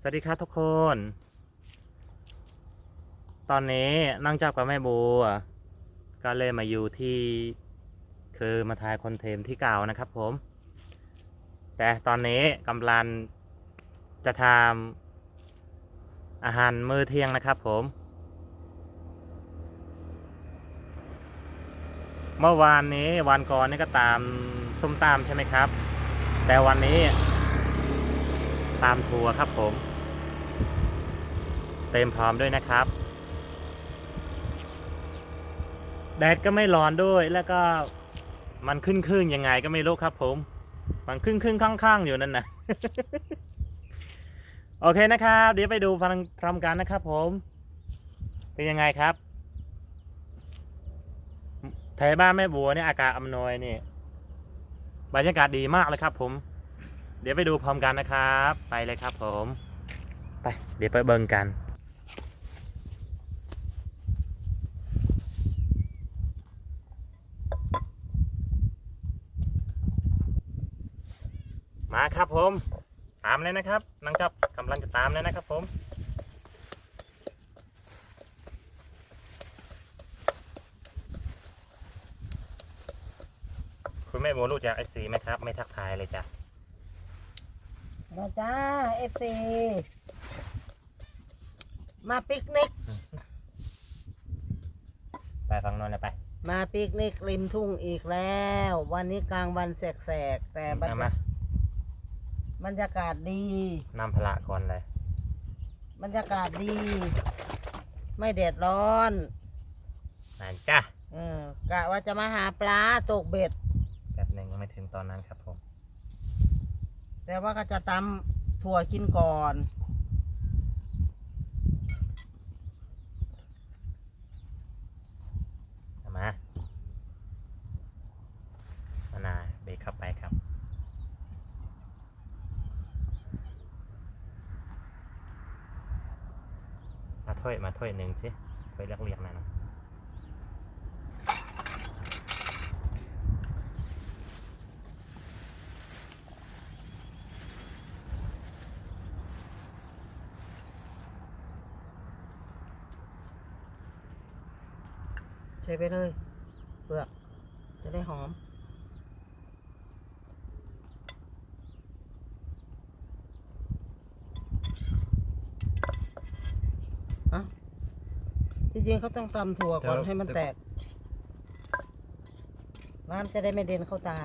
สวัสดีครับทุกคน ตอนนี้นั่งจับกับแม่บัว ก็เลยมาอยู่ที่คือมาถ่ายคอนเทนต์ที่เก่านะครับผม แต่ตอนนี้กำลังจะทำอาหารมื้อเที่ยงนะครับผม เมื่อวานนี้วันก่อนนี่ก็ตามส้มตามใช่ไหมครับ แต่วันนี้ตามทัวร์ครับผม เต็มพร้อมด้วยนะครับ แดดก็ไม่ร้อนด้วยแล้วก็มันขึ้นครึ่งยังไงก็ไม่รู้ครับผม มันครึ่งครึ่งข้างๆ อยู่นั่นนะโอเคนะครับ เดี๋ยวไปดูฟังพร้อมกันนะครับผม เป็นยังไงครับแถวบ้านแม่บัวเนี่ยอากาศอำนวยนี่บรรยากาศดีมากเลยครับ ผม เดี๋ยวไปดูพร้อมกันนะครับ ไปเลยครับผม ไป เดี๋ยวไปเบิ่งกัน มาครับผม ตามเลยนะครับนังจับกำลังจะตามเลยนะครับผมคุณแม่โมรู้จักไอซีไหมครับ ไม่ทักทายเลยจ้ะมาจ้าเอฟซีมาปิกนิก ไปฟังโนนเลยไป มาปิกนิกริมทุ่งอีกแล้ว วันนี้กลางวันแสกๆแต่บรรเอายามา บรรยากาศดี นำพละก่อนเลย บรรยากาศดี ไม่แดดร้อน นั่นจ้ะเออกะว่าจะมาหาปลาตกเบ็ดแบบหนึ่งยังไม่ถึงตอนนั้นครับผม แต่ว่าก็จะตำถั่วกินก่อน เอามามานาเบรกเข้าไปครับ มา ถ้วยมาถ้วยหนึ่งสิถ้วยเรียกๆนั่นนะใช้ไปเลยเปลือกจะได้หอม อะที่จริงเขาต้องตำถั่วก่อนให้มันแตก น้ำจะได้ไม่เด่นเข้าตา